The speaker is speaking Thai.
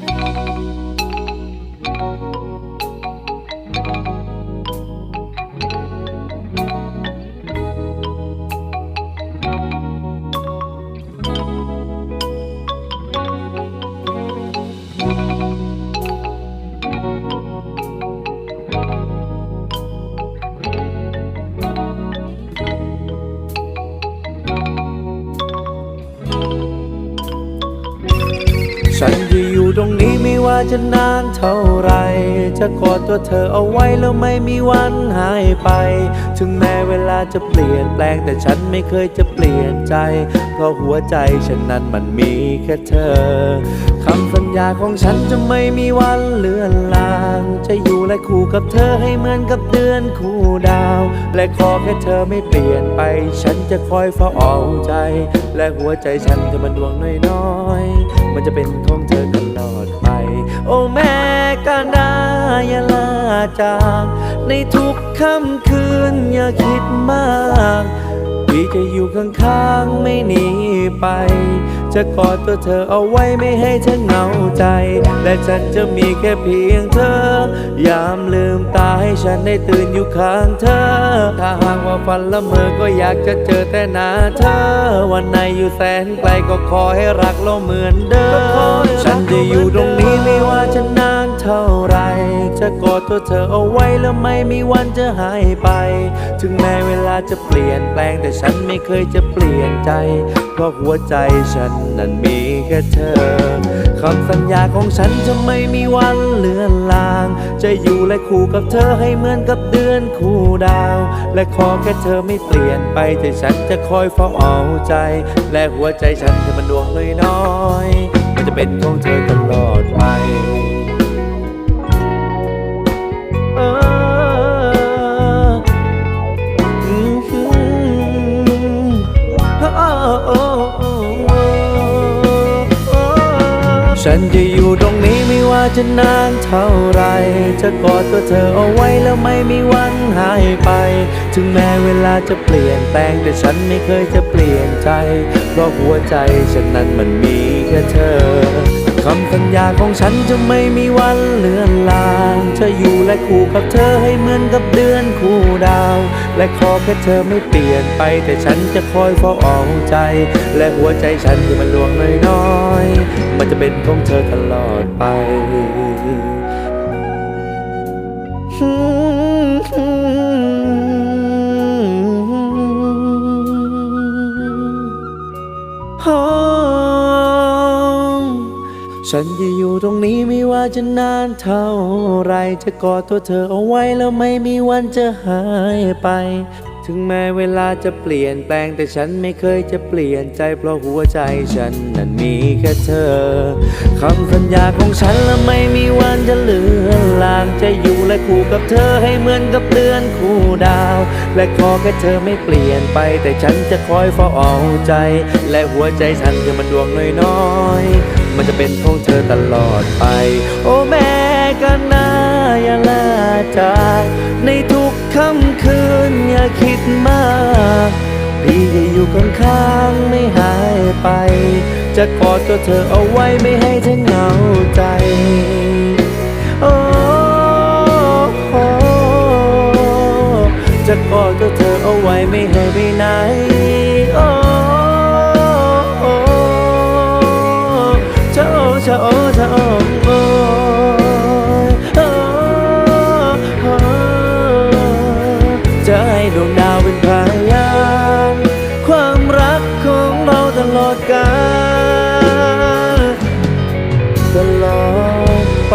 ฉั ว่าจะนานเท่าไร จะกอดตัวเธอเอาไว้แล้วไม่มีวันหายไป ถึงแม้เวลาจะเปลี่ยนแปลงแต่ฉันไม่เคยจะเปลี่ยนใจ เพราะหัวใจฉันนั้นมันมีแค่เธอคำสัญญาของฉันจะไม่มีวันเลือนลางจะอยู่ และคู่กับเธอให้เหมือนกับเดือนคู่ดาว และขอแค่เธอไม่เปลี่ยนไป ฉันจะคอยเฝ้าเอาใจ และหัวใจฉันจะมันดวงน้อยๆ มันจะเป็นของเธอตลอดไป โอ้แม่กาดายาลาจากในทุกค่ำคืนอย่าคิดมากพี่จะอยู่ข้างๆไม่หนีไป จะกอดตัวเธอเอาไว้ไม่ให้เธอเหงาใจ และฉันจะมีแค่เพียงเธอ ยามลืมตาให้ฉันได้ตื่นอยู่ข้างเธอ ถ้าหากว่าฝันละเมอก็อยากจะเจอแต่หน้าเธอ วันไหนอยู่แสนไกลก็ขอให้รักเราเหมือนเดิม ฉันจะอยู่ตรงนี้ จะกอดตัวเธอเอาไว้แล้วไม่มีวันจะหายไป ถึงแม้เวลาจะเปลี่ยนแปลงแต่ฉันไม่เคยจะเปลี่ยนใจ เพราะหัวใจฉันนั้นมีแค่เธอคำสัญญาของฉันจะไม่มีวันเลือนลาง จะอยู่และคู่กับเธอให้เหมือนกับเดือนคู่ดาว และขอแค่เธอไม่เปลี่ยนไปแต่ฉันจะคอยเฝ้าเอาใจ และหัวใจฉันจะมันดวงน้อยๆมันจะเป็นของเธอตลอดไป ฉันจะอยู่ตรงนี้ไม่ว่าจะนานเท่าไร จะกอดตัวเธอเอาไว้แล้วไม่มีวันหายไป ถึงแม้เวลาจะเปลี่ยนแปลงแต่ฉันไม่เคยจะเปลี่ยนใจ เพราะหัวใจฉันนั้นมันมีแค่เธอ สัญญาของฉันจะไม่มีวันเลือนลางจะอยู่และคู่กับเธอให้เหมือนกับเดือนคู่ดาว และขอแค่เธอไม่เปลี่ยนไป แต่ฉันจะคอยเฝ้าเอาใจ และหัวใจฉันที่มันลวงน้อยๆมันจะเป็นของเธอตลอดไป ฉันจะอยู่ตรงนี้ไม่ว่าจะนานเท่าไรจะกอดตัวเธอเอาไว้แล้วไม่มีวันจะหายไป ถึงแม้เวลาจะเปลี่ยนแปลงแต่ฉันไม่เคยจะเปลี่ยนใจเพราะหัวใจฉันนั้นมีแค่เธอคำสัญญาของฉันและไม่มีวันจะเลือนลางจะอยู่และคู่กับเธอให้เหมือนกับเดือนคู่ดาว และขอแค่เธอไม่เปลี่ยนไป แต่ฉันจะคอยเฝ้าเอาใจ และหัวใจฉันคือมันดวงน้อยๆ มันจะเป็นของเธอตลอดไป โอ้แม่กันนาอย่าลาจากในทุกค่ำคืนอย่าคิดมาก พี่จะอยู่ข้างๆไม่หายไป จะกอดตัวเธอเอาไว้ไม่ให้เธอเหงาใจ โอ้โหจะกอดตัวเธอเอาไว้ไม่ให้ไปไหน ดกาลตลอดไป